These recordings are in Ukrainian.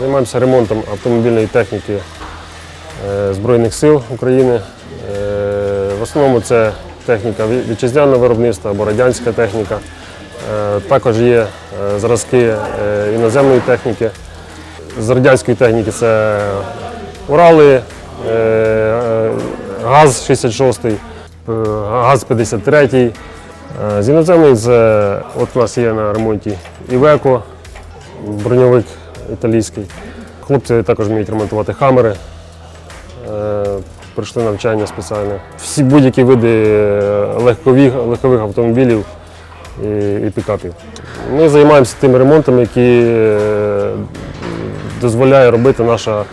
Займаємося ремонтом автомобільної техніки е, Збройних сил України. Е, В основному це техніка вітчизняного виробництва або радянська техніка. Е, Також є зразки іноземної техніки. З радянської техніки це Урали, ГАЗ 66, е, ГАЗ 53. Е, З іноземної це от у нас є на ремонті Івеко, броньовик італійський. Хлопці також вміють ремонтувати хамери. Е, Пройшли навчання спеціальне. Всі будь-які види е, легкових, легкових автомобілів і, і пікапів. Ми займаємося тими ремонтами, які е, дозволяє робити наша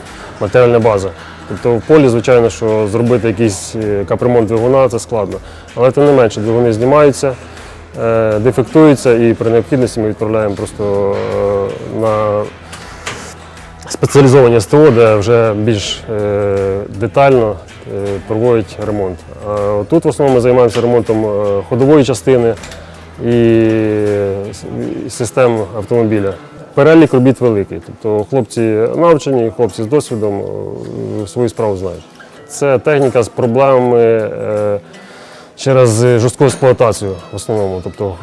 матеріальна база. Тобто в полі, звичайно, що зробити якийсь капремонт двигуна це складно. Але тим не менше, двигуни знімаються, дефектуються і при необхідності ми відправляємо просто на спеціалізовані СТО, де вже більш е, детально е, проводять ремонт. А тут в основному ми займаємося ремонтом е, ходової частини і систем автомобіля. Перелік робіт великий. Тобто хлопці навчені, хлопці з досвідом свою справу знають. Це техніка з проблемами через жорстку експлуатацію в основному. Тобто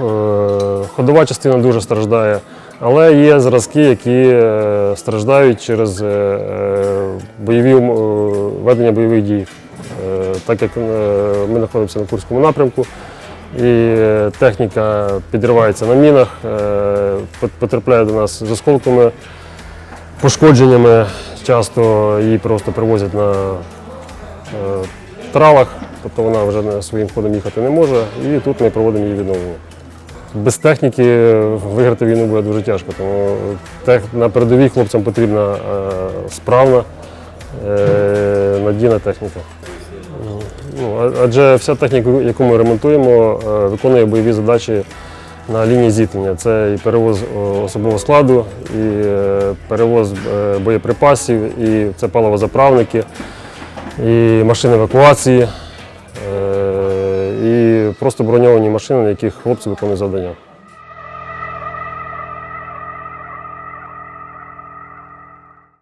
ходова частина дуже страждає, але є зразки, які е, страждають через е, е, бойові ведення бойових дій. Так як ми знаходимося на Курському напрямку, і техніка підривається на мінах, потрапляє до нас з осколками, пошкодженнями. Часто її просто привозять на тралах, тобто вона вже своїм ходом їхати не може, і тут ми проводимо її відновлення. Без техніки виграти війну буде дуже тяжко, тому на передовій хлопцям потрібна е, справна, е, надійна техніка. Ну, адже вся техніка, яку ми ремонтуємо, е, виконує бойові задачі на лінії зіткнення. Це і перевоз особового складу, і перевоз боєприпасів, і це паливозаправники, і машини евакуації, і просто броньовані машини, на яких хлопці виконують завдання.